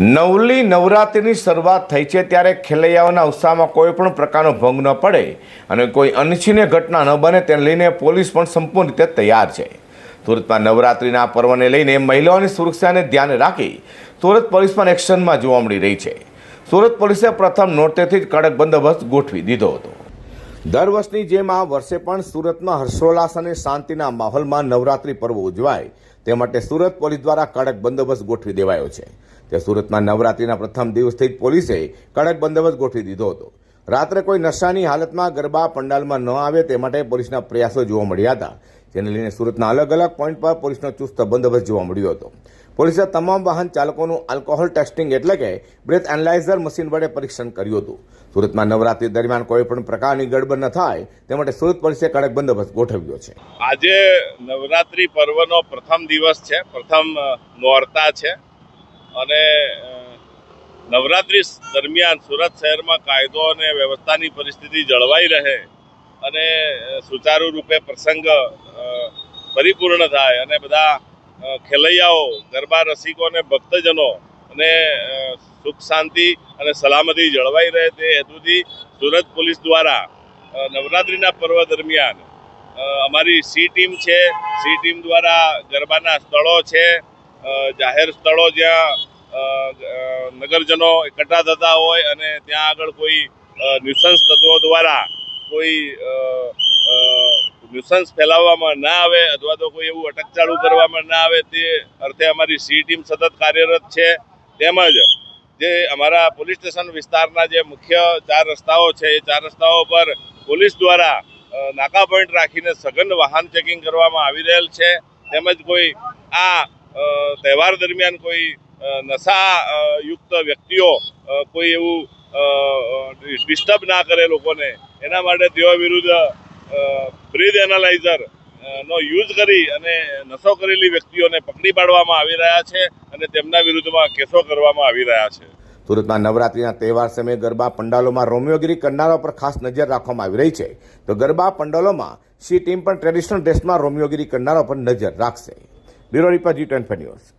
નવલી નવરાત્રિની શરૂઆત થઈ છે ત્યારે ખેલૈયાઓના ઉત્સાહમાં કોઈ પણ પ્રકારનો ભંગ ન પડે અને કોઈ અનિચ્છનીય ઘટના ન બને તેને લઈને પોલીસ પણ સંપૂર્ણ રીતે તૈયાર છે. સુરતમાં નવરાત્રિના પર્વને લઈને મહિલાઓની સુરક્ષાને ધ્યાને રાખી સુરત પોલીસ પણ એક્શનમાં જોવા મળી રહી છે. સુરત પોલીસે પ્રથમ નોરતેથી જ કડક બંદોબસ્ત ગોઠવી દીધો હતો. દર વર્ષની જેમ આ વર્ષે પણ સુરતમાં હર્ષોલ્લાસ અને શાંતિના માહોલમાં નવરાત્રિ પર્વ ઉજવાય. તે માટે સુરત પોલીસ દ્વારા કડક બંદોબસ્ત ગોઠવી દેવાયો છે. તે સુરતમાં નવરાત્રીના પ્રથમ દિવસથી જ પોલીસે કડક બંદોબસ્ત ગોઠવી દીધો હતો. રાત્રે કોઈ નશાની હાલતમાં ગરબા પંડાલમાં ન આવે તે માટે પોલીસના પ્રયાસો જોવા મળ્યા હતા. જેને લઈને સુરતના અલગ અલગ પોઈન્ટ પર પોલીસનો ચુસ્ત બંદોબસ્ત જોવા મળ્યો હતો. પોલીસે તમામ વાહન ચાલકોનું આલ્કોહોલ ટેસ્ટિંગ એટલે કે બ્રેથ એનાલાઇઝર મશીન વડે પરીક્ષણ કર્યું હતું. સુરતમાં નવરાત્રી દરમિયાન કોઈ પણ પ્રકારની ગડબડ ન થાય, તે માટે સુરત પોલીસે કડક બંદોબસ્ત ગોઠવ્યો છે. આજે નવરાત્રિ પર્વનો પ્રથમ દિવસ છે, પ્રથમ નોરતા છે. અને નવરાત્રી દરમિયાન સુરત શહેરમાં કાયદો અને વ્યવસ્થાની પરિસ્થિતિ જળવાઈ રહે અને સુચારુ રૂપે પ્રસંગ પરિપૂર્ણ થાય અને બધા ખેલૈયાઓ, ગરબા રસિકો અને ભક્તજનો અને સુખ શાંતિ અને સલામતી જળવાઈ રહે તે હેતુથી સુરત પોલીસ દ્વારા નવરાત્રિના પર્વ દરમિયાન અમારી સી ટીમ છે. સી ટીમ દ્વારા ગરબાના સ્થળો છે. જાહેર સ્થળો જ્યાં નગરજનો એકઠા થતા હોય અને ત્યાં આગળ કોઈ નિસંસ તત્વો દ્વારા કોઈ ન્યુસન્સ ફેલાવવામાં ના આવે અથવા તો કોઈ એવું અટકચાળું કરવામાં ના આવે તે અર્થે અમારી સી ટીમ સતત કાર્યરત છે. તેમજ જે અમારા પોલીસ સ્ટેશન વિસ્તારના જે મુખ્ય ચાર રસ્તાઓ છે, એ ચાર રસ્તાઓ પર પોલીસ દ્વારા નાકા પોઈન્ટ રાખીને સઘન વાહન ચેકિંગ કરવામાં આવી રહેલ છે. તેમજ કોઈ આ તહેવાર દરમિયાન કોઈ નશા યુક્ત વ્યક્તિઓ કોઈ એવું ડિસ્ટર્બ ના કરે લોકોને, એના માટે તેઓ વિરુદ્ધ બ્રીથ એનાલાઇઝર નો યુઝ કરી અને નશો કરેલી વ્યક્તિઓને પકડી પાડવામાં આવી રહ્યા છે અને તેમના વિરુદ્ધમાં કેસો કરવામાં આવી રહ્યા છે. સુરતમાં નવરાત્રીના તહેવાર સમયે ગરબા પંડાલોમાં રોમિયોગીરી કરનારા પર ખાસ નજર રાખવામાં આવી રહી છે. તો ગરબા પંડાલોમાં સી ટીમ પણ ટ્રેડિશનલ ડ્રેસમાં રોમિયોગીરી કરનારા પર નજર રાખશે. Bureau report G twenty news.